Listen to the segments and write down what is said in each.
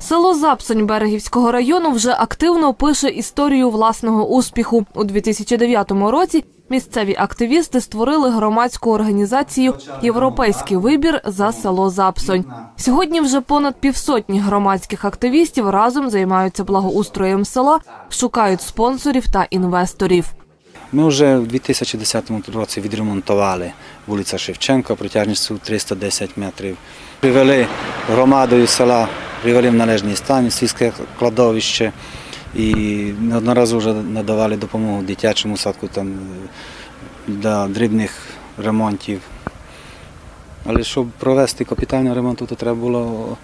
Село Запсонь Берегівського району вже активно пише історію власного успіху. У 2009 році місцеві активісти створили громадську організацію Європейський вибір за село Запсонь. Сьогодні вже понад півсотні громадських активістів разом займаються благоустроєм села, шукають спонсорів та інвесторів. Ми вже в 2010 році відремонтували вулиця Шевченка протяжністю 310 метрів. Привели громадою села, привели в належний стан сільське кладовище і неодноразово вже надавали допомогу дитячому садку там, для дрібних ремонтів. Але щоб провести капітальний ремонт, то треба було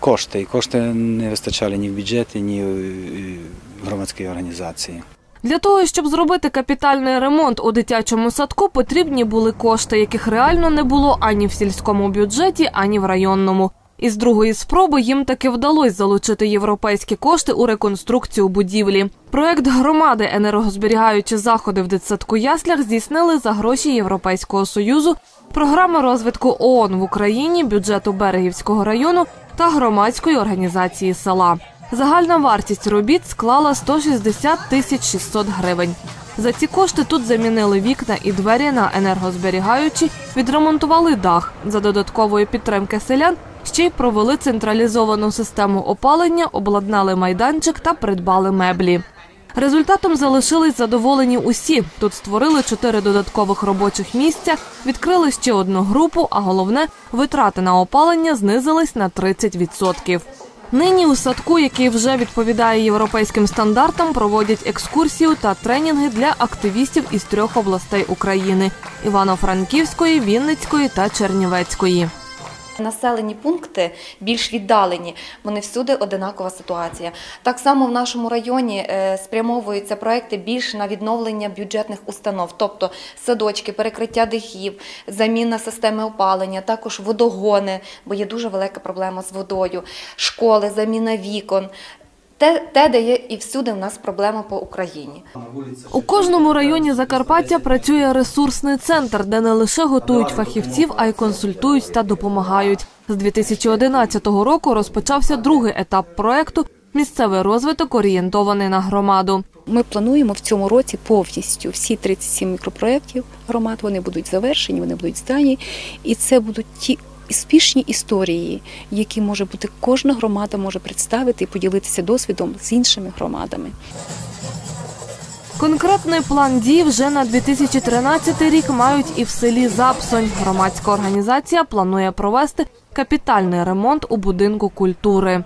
кошти. І кошти не вистачали ні в бюджеті, ні в громадській організації. Для того, щоб зробити капітальний ремонт у дитячому садку, потрібні були кошти, яких реально не було ані в сільському бюджеті, ані в районному. Із другої спроби їм таки вдалося залучити європейські кошти у реконструкцію будівлі. Проект громади енергозберігаючі заходи в дитсадку яслях здійснили за гроші Європейського союзу, програми розвитку ООН в Україні, бюджету Берегівського району та громадської організації села. Загальна вартість робіт склала 160 тисяч 600 гривень. За ці кошти тут замінили вікна і двері на енергозберігаючі, відремонтували дах. За додаткової підтримки селян ще й провели централізовану систему опалення, обладнали майданчик та придбали меблі. Результатом залишились задоволені усі. Тут створили чотири додаткових робочих місця, відкрили ще одну групу, а головне витрати на опалення знизились на 30%. Нині у садку, який вже відповідає європейським стандартам, проводять екскурсію та тренінги для активістів із трьох областей України: Івано-Франківської, Вінницької та Чернівецької. Населені пункти більш віддалені, вони всюди одинакова ситуація. Так само в нашому районі е, спрямовуються проекти більш на відновлення бюджетних установ, тобто садочки, перекриття дихів, заміна системи опалення, також водогони, бо є дуже велика проблема з водою, школи, заміна вікон. Те, те, де є і всюди в нас проблема по Україні. У кожному районі Закарпаття працює ресурсний центр, де не лише готують фахівців, а й консультують та допомагають. З 2011 року розпочався другий етап проекту Місцевий розвиток орієнтований на громаду. Ми плануємо в цьому році повністю всі 37 мікропроєктів громад. Вони будуть завершені, вони будуть здані, і це будуть ті. Успішні історії, які може бути кожна громада може представити і поділитися досвідом з іншими громадами. Конкретний план дій вже на 2013 рік мають і в селі Запсонь. Громадська організація планує провести капітальний ремонт у будинку культури.